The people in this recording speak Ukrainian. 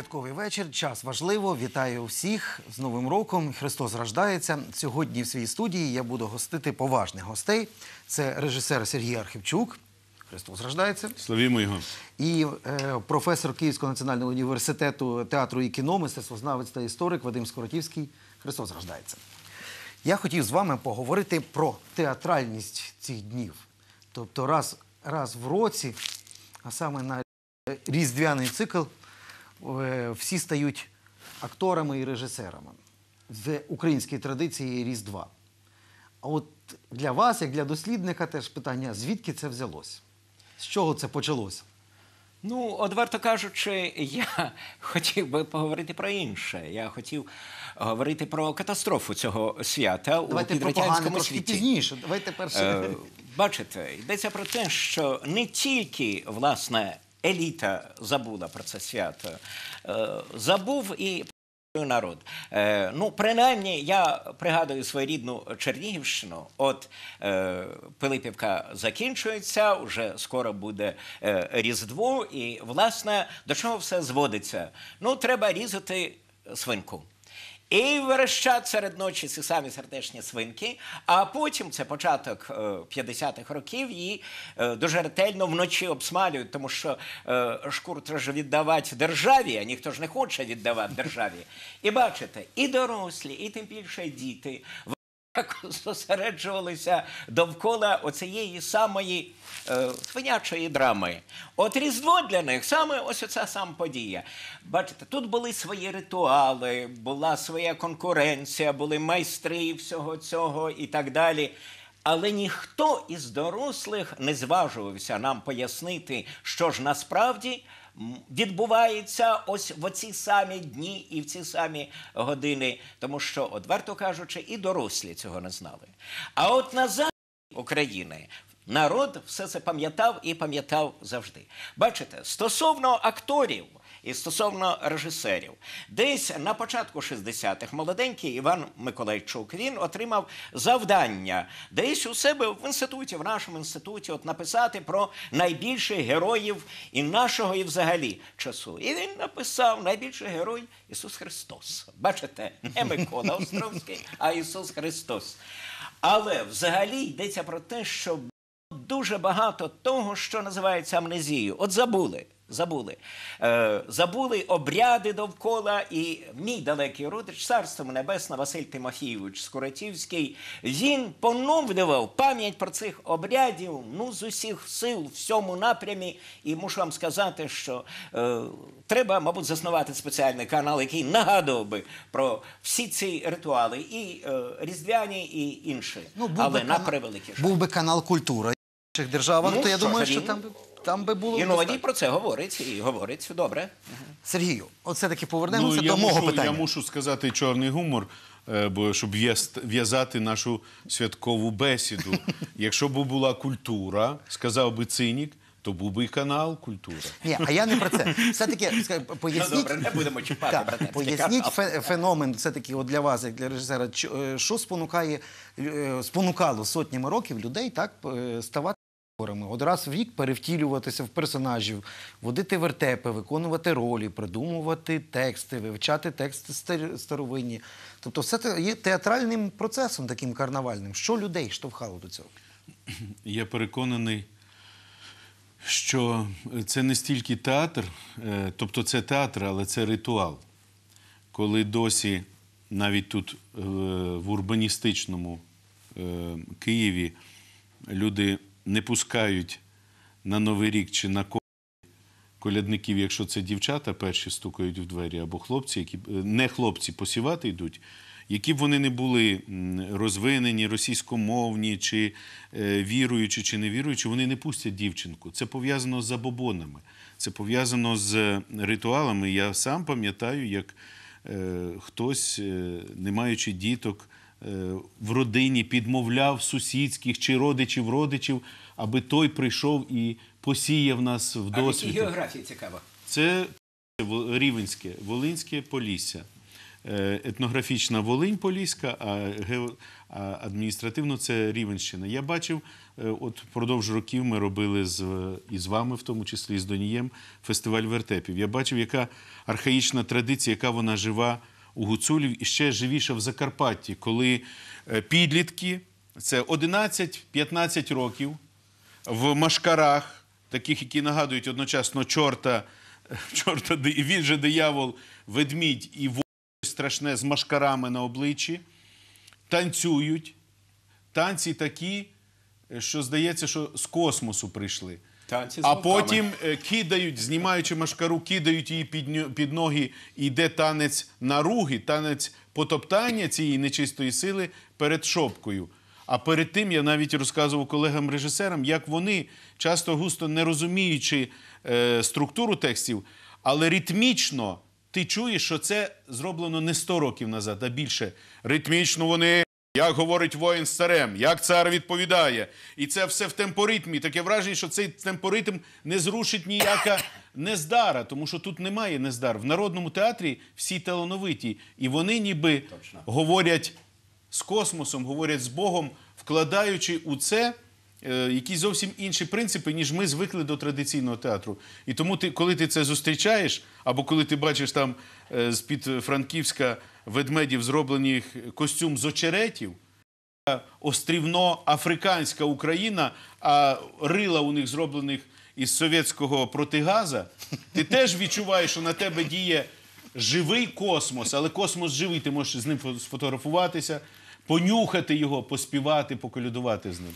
святковий вечір. Час важливо. Вітаю всіх з Новим роком. Христос рождається. Сьогодні в своїй студії я буду гостити поважних гостей. Це режисер Сергій Архівчук. Христос рождається. Славімо його. І е, професор Київського національного університету театру і кіно, мистецтвознавець та історик Вадим Скоротівський. Христос рождається. Я хотів з вами поговорити про театральність цих днів. Тобто, раз, раз в році, а саме на різдвяний цикл, всі стають акторами і режисерами в українській традиції Різдва. А от для вас, як для дослідника, теж питання: звідки це взялося? З чого це почалося? Ну, одверто кажучи, я хотів би поговорити про інше. Я хотів говорити про катастрофу цього свята Давайте у про підрадянському трошки світі. пізніше. Давайте перше. Е, Бачите, йдеться про те, що не тільки власне еліта забула про це свято, е, забув і народ. Е, ну, принаймні, я пригадую свою рідну Чернігівщину. От е, Пилипівка закінчується, вже скоро буде Різдво, і власне до чого все зводиться? Ну, треба різати свинку. І верещать серед ночі ці самі сердечні свинки, а потім це початок е, 50-х років її е, дуже ретельно вночі обсмалюють, тому що шкур треба ж віддавати державі, а ніхто ж не хоче віддавати державі. І бачите, і дорослі, і тим більше діти зосереджувалися довкола оцієї самої е, свинячої драми. От Різдво для них саме ось оця сама подія. Бачите, тут були свої ритуали, була своя конкуренція, були майстри всього цього і так далі. Але ніхто із дорослих не зважувався нам пояснити, що ж насправді відбувається ось в оці самі дні і в ці самі години, тому що, одверто кажучи, і дорослі цього не знали. А от на заході України народ все це пам'ятав і пам'ятав завжди. Бачите, стосовно акторів. І стосовно режисерів, десь на початку 60-х молоденький Іван Миколайчук він отримав завдання десь у себе в інституті, в нашому інституті, от написати про найбільших героїв і нашого, і взагалі часу. І він написав найбільший герой Ісус Христос. Бачите, не Микола Островський, а Ісус Христос. Але взагалі йдеться про те, що дуже багато того, що називається амнезією. От забули. Забули. Е, забули обряди довкола, і мій далекий родич, царство небесне, Василь Тимофійович Скоротівський, він поновлював пам'ять про цих обрядів ну, з усіх сил в цьому напрямі. І мушу вам сказати, що е, треба, мабуть, заснувати спеціальний канал, який нагадував би про всі ці ритуали, і е, різдвяні, і інші. Але на превеликий був би канал культура інших державах, Ну, то я що думаю, що там там би було. І достатньо. Про це говорить, і говорить добре. Сергію, от все-таки повернемося Ну, до мого питання. я мушу сказати чорний гумор, е, бо щоб в'язати нашу святкову бесіду. Якщо б була культура, сказав би цинік, то був би канал культура. Ні, а я не про це. Все-таки ска- Ну, добре, не будемо чіпати, Так, братерський поясніть феномен, все-таки от для вас, як для режисера, е, що спонукає, е, спонукало сотнями років людей так, ставати от раз в рік перевтілюватися в персонажів, водити вертепи, виконувати ролі, придумувати тексти, вивчати тексти старовинні. Тобто все це є театральним процесом таким карнавальним. Що людей штовхало до цього? Я переконаний, що це не стільки театр, е, тобто це театр, але це ритуал. Коли досі навіть тут е, в урбаністичному е, Києві люди не пускають на Новий рік чи на ко- колядників, якщо це дівчата перші стукають в двері, або хлопці, які е, не хлопці посівати йдуть, які б вони не були розвинені, російськомовні, чи е, віруючі, чи не віруючі, вони не пустять дівчинку. Це пов'язано з забобонами, це пов'язано з ритуалами. Я сам пам'ятаю, як е, хтось, не маючи діток, в родині підмовляв сусідських чи родичів родичів, аби той прийшов і посіяв нас в А в якій досвіду. географії цікаво? Це Рівенське, Волинське Полісся. е, етнографічна Волинь Поліська, а, адміністративно це Рівенщина. Я бачив, е, от впродовж років ми робили з, і з вами, в тому числі і з Донієм, фестиваль вертепів. Я бачив, яка архаїчна традиція, яка вона жива у Гуцулів і ще живіша в Закарпатті, коли е, підлітки, це 11-15 років, в машкарах, таких, які нагадують одночасно чорта, чорта він же диявол, ведмідь і воно страшне з машкарами на обличчі, танцюють. Танці такі, е, що здається, що з космосу прийшли. Танці з а вовками. потім е, кидають, знімаючи машкару, кидають її під, ню- під ноги, і йде танець наруги, танець потоптання цієї нечистої сили перед шопкою. А перед тим я навіть розказував колегам-режисерам, як вони, часто густо не розуміючи е, структуру текстів, але ритмічно ти чуєш, що це зроблено не 100 років назад, а більше. Ритмічно вони. Як говорить воїн з царем, як цар відповідає. І це все в темпоритмі. Таке враження, що цей темпоритм не зрушить ніяка нездара, тому що тут немає нездар. В народному театрі всі талановиті, і вони ніби говорять з космосом, говорять з Богом, вкладаючи у це якісь зовсім інші принципи, ніж ми звикли до традиційного театру. І тому ти, коли ти це зустрічаєш, або коли ти бачиш там е, з-під Франківська ведмедів зроблених костюм з очеретів, острівно-африканська Україна, а рила у них зроблених із совєтського протигаза, ти теж відчуваєш, що на тебе діє живий космос, але космос живий, ти можеш з ним сфотографуватися, понюхати його, поспівати, поколюдувати з ним.